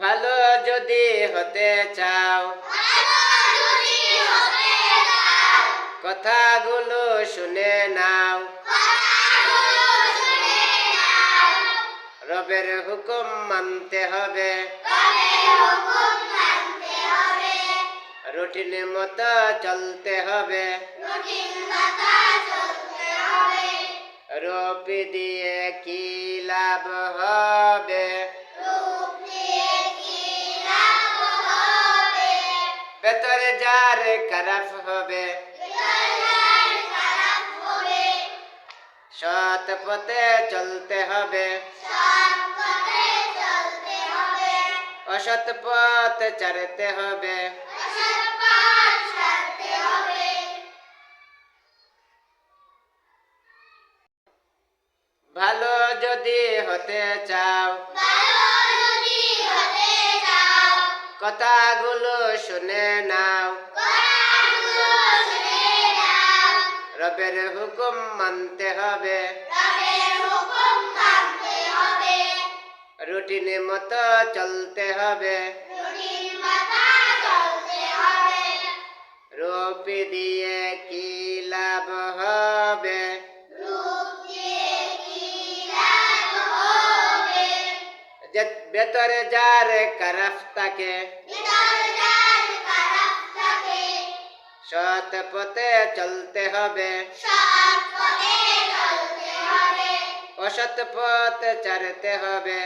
ভালো যদি হতে চাও। কথাগুলো শুনে নাও। রবের হুকুম মানতে হবে। রুটিন মতো চলতে হবে। রবি দিয়ে কি লাভ হবে ভেতরে যার খারাপ হবে। সৎ পথে চলতে হবে। অসৎ পথ চারতে হবে। ভালো যদি হতে চাও। কথাগুলো শুনে নাও। রবের হুকুম মানতে হবে। রুটিনে মতো চলতে হবে। রুপি দিয়ে ভেতরে যার কারাফ থাকে সৎ পথে চলতে হবে। অসৎ পথ চারতে হবে।